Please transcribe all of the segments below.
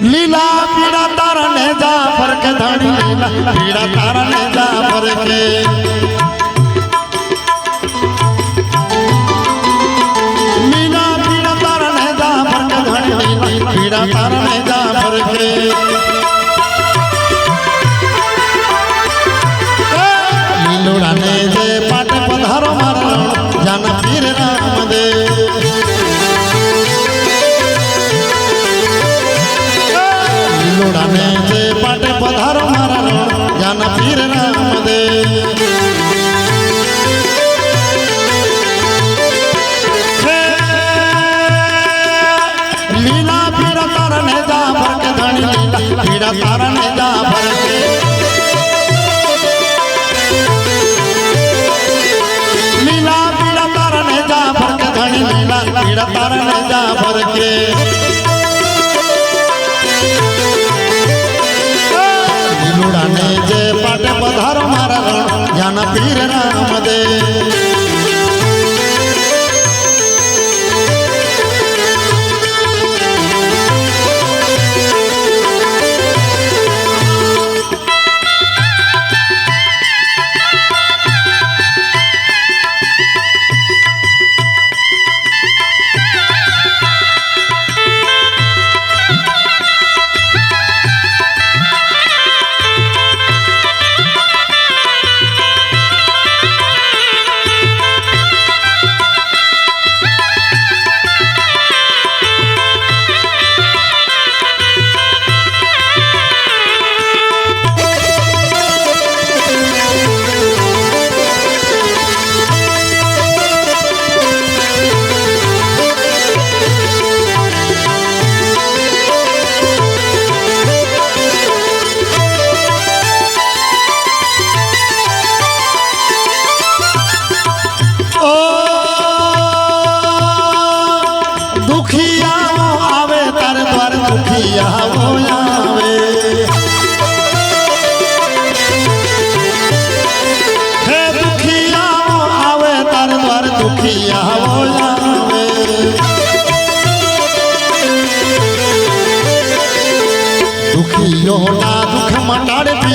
લીલા પીડા તારા ને જા ફરકે ધણી લીલા પીડા તારા ને જા ફરકે. લીલા પીડા તારા ને જા ફરકે ધણી પીળા તારા ને જા ફરકે. લીલોડા જે પાટે પધારો મારા જાના પીર લીલા પીડા તારા ને જા ફરકે ધણી લીલા પીડા રણ જાના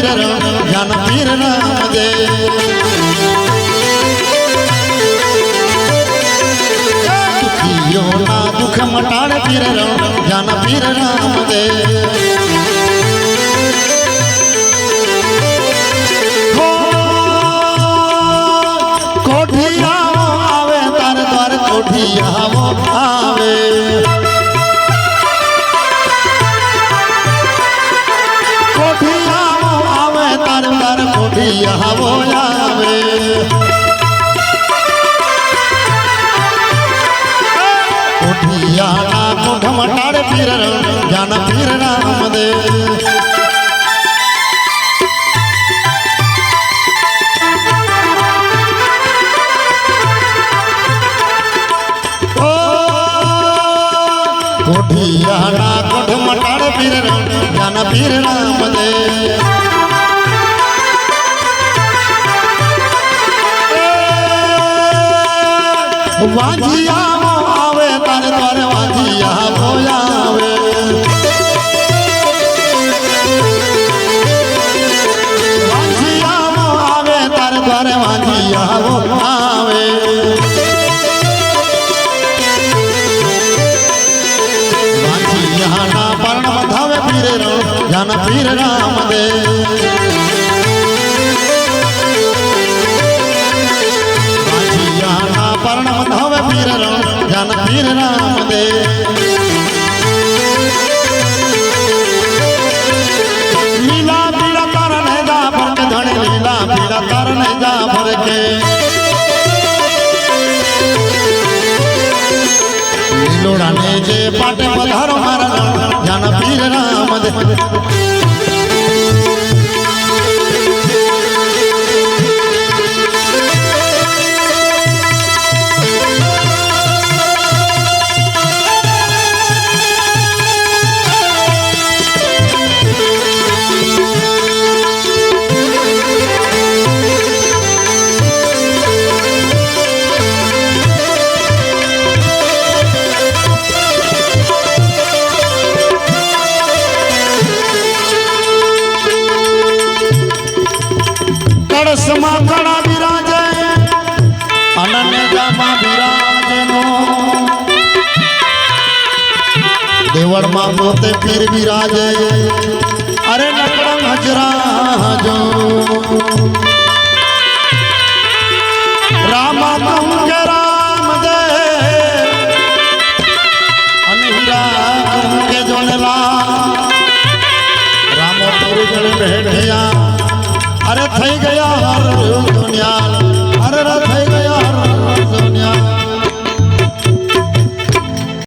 મટાડે પીર રણ જાન પીર રામ દે દુખિયોના દુઃખ મટાડે પીર રામ જાન પીર રામ દે દ્વાર કોઠિયાઓ આવે કોઠિયાના કોઠ મટાડે પીર જાના પીર રામ દે કોઠિયાના કોઠ મટાડે પીર જાના પીર દે વાંધિયાઓ આવે, તારે તારે વાંધિયાઓ આવે. વાંધિયાઓ આવે, તારે તારે વાંધિયાઓ આવે. વાંધિયાના પર્ણ બંધાવે પીર રણ જાના પીર રામ દે. પીર રામ દે લીલા પીળા તારા ને જા ફરકે ધણી લીલા પીળા તારા જા ભરકે. લીલોડા ને જે પાટે પધારો મારા જાન પીર રામ દે ઘણા બિરાજે અનન્યતામાં બિરાજનો દેવળમાં પોતે પીર બિરાજે અરે નકળંગ હજરાજો રામ મંગે રામ દે અને હીરા મંગે જોનેલા રામો પુરુષ બેઠ્યા અરે થઈ ગયા દુનિયા